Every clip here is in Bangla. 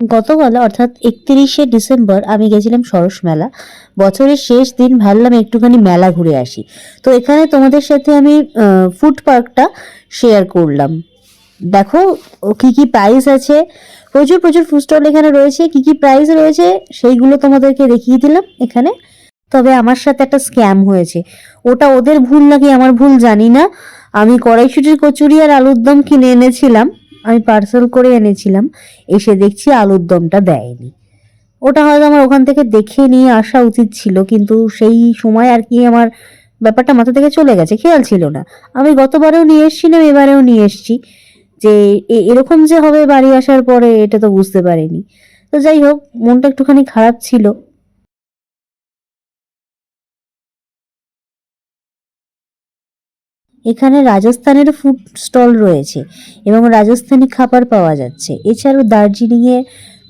গতকাল অর্থাৎ একত্রিশে ডিসেম্বর আমি গেছিলাম সরস মেলা। বছরের শেষ দিন ভাবলাম একটুখানি মেলা ঘুরে আসি। তো এখানে তোমাদের সাথে আমি ফুড পার্কটা শেয়ার করলাম। দেখো কি কি প্রাইস আছে? প্রচুর প্রচুর ফুড স্টল এখানে রয়েছে। কি কি প্রাইস রয়েছে সেইগুলো তোমাদেরকে দেখিয়ে দিলাম এখানে। তবে আমার সাথে একটা স্ক্যাম হয়েছে। ওটা ওদের ভুল নাকি আমার ভুল জানি না। আমি কড়াইশুটির কচুরি আর আলুর দম কিনে এনেছিলাম। আমি পার্সেল করে এনেছিলাম, এসে দেখছি আলুর দমটা দেয়নি। ওটা হয়তো আমার ওখান থেকে দেখে নিয়ে আসা উচিত ছিল, কিন্তু সেই সময় আর কি আমার ব্যাপারটা মাথা থেকে চলে গেছে, খেয়াল ছিল না। আমি গতবারেও নিয়ে এসেছিলাম, এবারেও নিয়ে এসেছি। যে এরকম যে হবে বাড়ি আসার পরে, এটা তো বুঝতে পারিনি। তো যাই হোক, মনটা একটুখানি খারাপ ছিল। এখানে রাজস্থানের ফুড স্টল রয়েছে এবং রাজস্থানি খাবার পাওয়া যাচ্ছে। এছাড়াও দার্জিলিংয়ে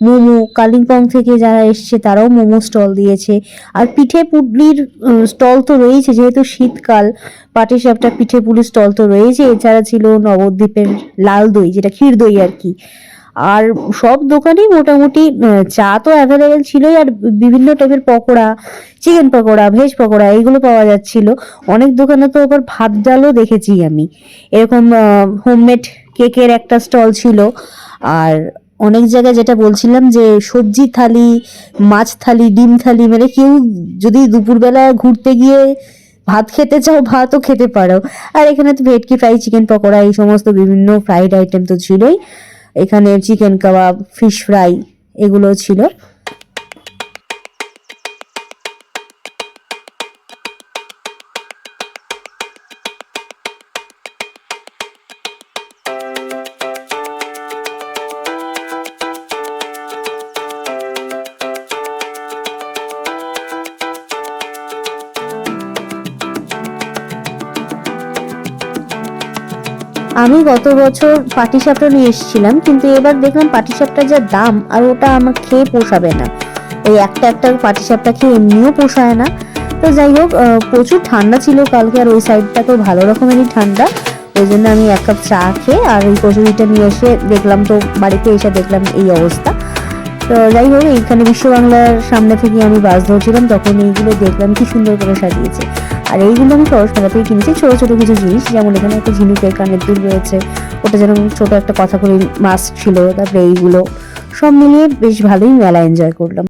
মোমো, কালিম্পং থেকে যারা এসছে তারাও মোমো স্টল দিয়েছে। আর পিঠে পুডলির স্টল তো রয়েছে যেহেতু শীতকাল, পাটিসাপটা পিঠে পুলির স্টল তো রয়েছে। এছাড়া ছিল নবদ্বীপের লাল দই যেটা ক্ষীর দই আর কি। আর সব দোকানেই মোটামুটি চা তো অ্যাভেলেবেল ছিলই আর বিভিন্ন টাইপের পকোড়া চিকেন পকোড়া ভেজ পকোড়া এইগুলো পাওয়া যাচ্ছিল। অনেক দোকানে তো আবার ভাত ডালও দেখেছি আমি। এরকম হোমমেড কেকের একটা স্টল ছিল। আর অনেক জায়গায় যেটা বলছিলাম যে সবজি থালি, মাছ থালি, ডিম থালি মানে কেউ যদি দুপুরবেলা ঘুরতে গিয়ে ভাত খেতে চাও, ভাতও খেতে পারো। আর এখানে তো ভেটকি ফ্রাই চিকেন পকোড়া এই সমস্ত বিভিন্ন ফ্রাইড আইটেম তো ছিলই। এখানে চিকেন কাবাব ফিশ ফ্রাই এগুলো ছিল। আমি গত বছর পাটিসাপটা নিয়ে এসেছিলাম, কিন্তু এবার দেখলাম পাটিসাপটার যা দাম আর ওটা আমার খেয়ে পোষাবে না। ওই একটা একটা পাটিসাপটা খেয়ে এমনিও পোষায় না। তো যাই হোক প্রচুর ঠান্ডা ছিল কালকে আর ওই সাইডটা তো ভালো রকমেরই ঠান্ডা। ওই জন্য আমি এক কাপ চা খেয়ে আর ওই কচুরিটা নিয়ে এসে দেখলাম তো, বাড়িতে এসে দেখলাম এই অবস্থা। তো যাই হোক, এইখানে বিশ্ব বাংলার সামনে থেকে আমি বাস ধরছিলাম, তখন এইগুলো দেখলাম কি সুন্দর করে সাজিয়েছে। আর এইগুলো আমি খরচ মেলা থেকে কিনেছি ছোট ছোট কিছু জিনিস, যেমন এখানে একটা ঝিনুকের কানের দুল রয়েছে, ওটা যেন ছোট একটা কথা করে মাস্ক ছিল, তারপরে এইগুলো, সব মিলিয়ে বেশ ভালোই মেলা এনজয় করলাম।